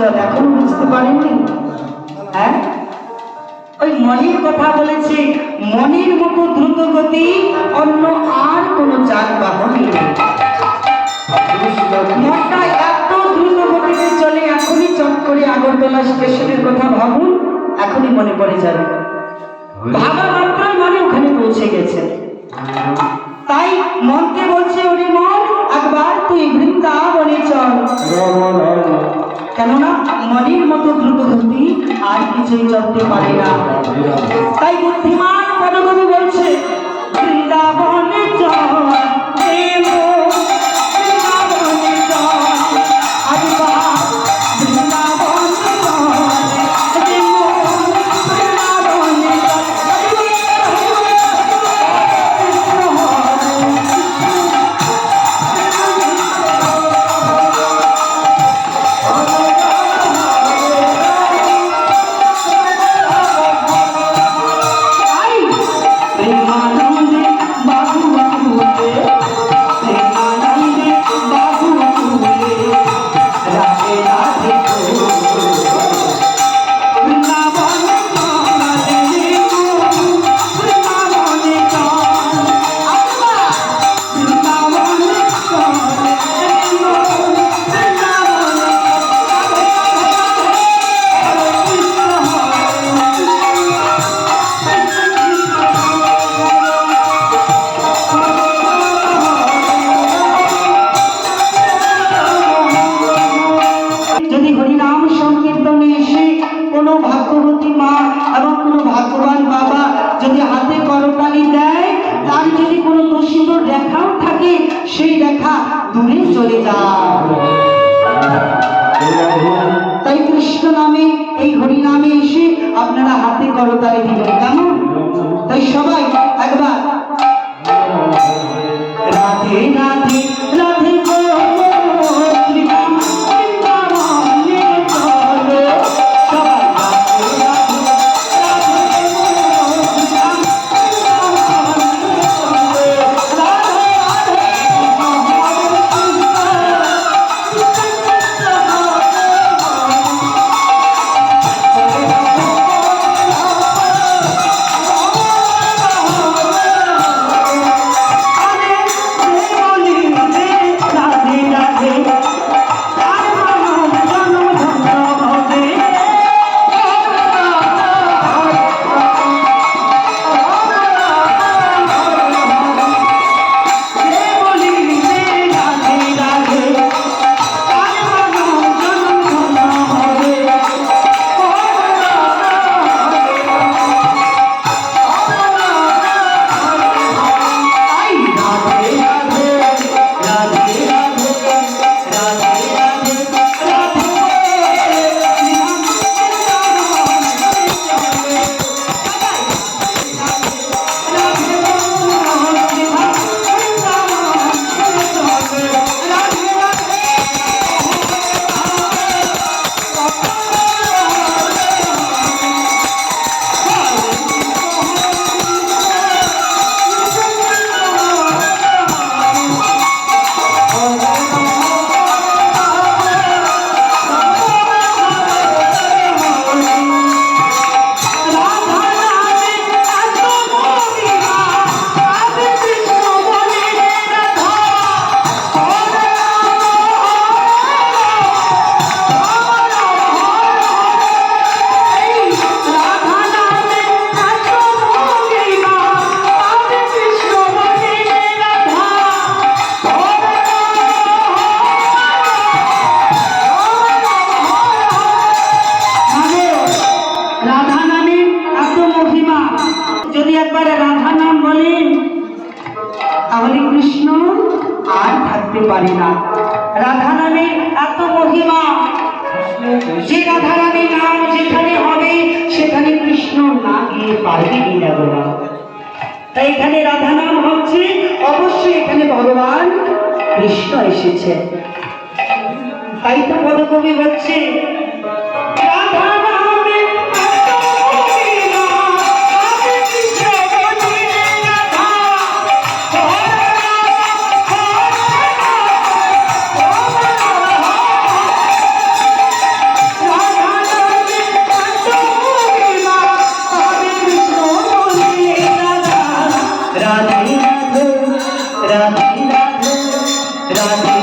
চল এখনও বুঝতে পারেননি? হ্যাঁ? ওই মনির কথা বলেছে, মনির মতো দ্রুত গতি অন্য আর কোনো যানবাহন নেই। মনটা এত দ্রুত গতিতে চলে, এখনই চট করে আগরতলা স্টেশনের কথা ভাবুন, এখনই মনে পড়ে যাবে। ভাবা মাত্রই মানে ওখানে পৌঁছে গেছে। তাই মনকে বলছে, ওরে মন, একবার তুই বৃন্দাবনে চল। কেননা মনের মতো দ্রুত গতি আর কিছুই চলতে পারে না। তাই বুদ্ধিমান পদকবি বলছে দূরে চলে তাই কৃষ্ণ নামে, এই হরি নামে এসে আপনারা হাতে করতালি দিবেন কেমন? তাই সবাই আর থাকতে পারি না। রাধা নামের এত মহিমা, যে রাধা নাম যেখানে হবে, সেখানে কৃষ্ণ না গিয়ে পারেনি না। তাই এখানে রাধা নাম হচ্ছে, অবশ্যই এখানে ভগবান কৃষ্ণ এসেছে তাই তো পদকবি হচ্ছে। রাধে রাধে